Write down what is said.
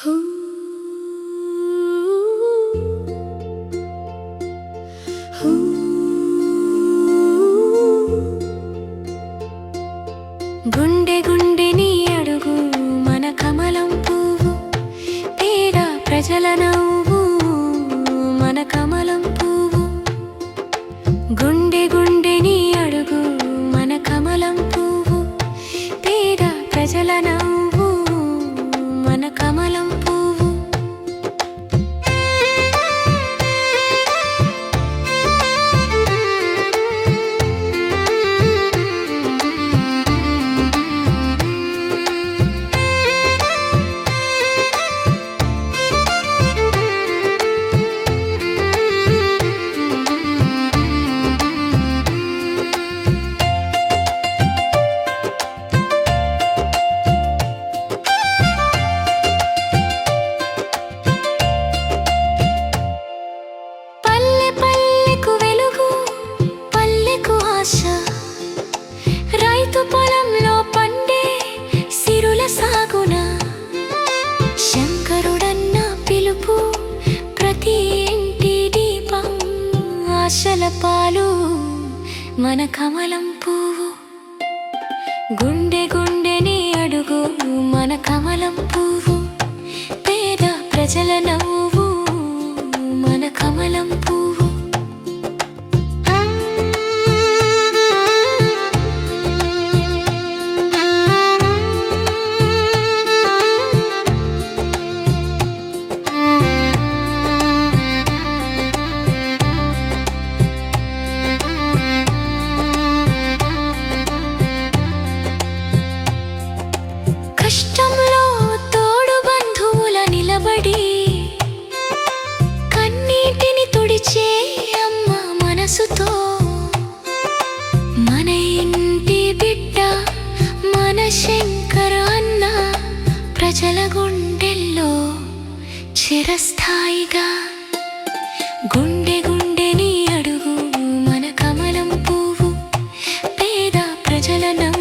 గుండె గుండె నీ అడుగు మన కమలం పువ్వు. తేడా ప్రజల నవ్వు మన కమలం పువ్వు. గుండె గుండె నీ అడుగు మన కమలం పువ్వు. తేడా ప్రజల నవ్వు మన రైతు పొలంలో పండే సిరుల సాగున శంకరుడన్న పిలుపు ప్రతి ఇంటి దీపం ఆశల పాలు మన కమలం పువ్వు. గుండె గుండెని అడుగు మన కమలం పువ్వు. పేద ప్రజల నవ్వు శంకర అన్న ప్రజల గుండెల్లో చిరస్థాయిగా. గుండె గుండెని అడుగు మన కమలం పువ్వు పేద ప్రజల నమ్మ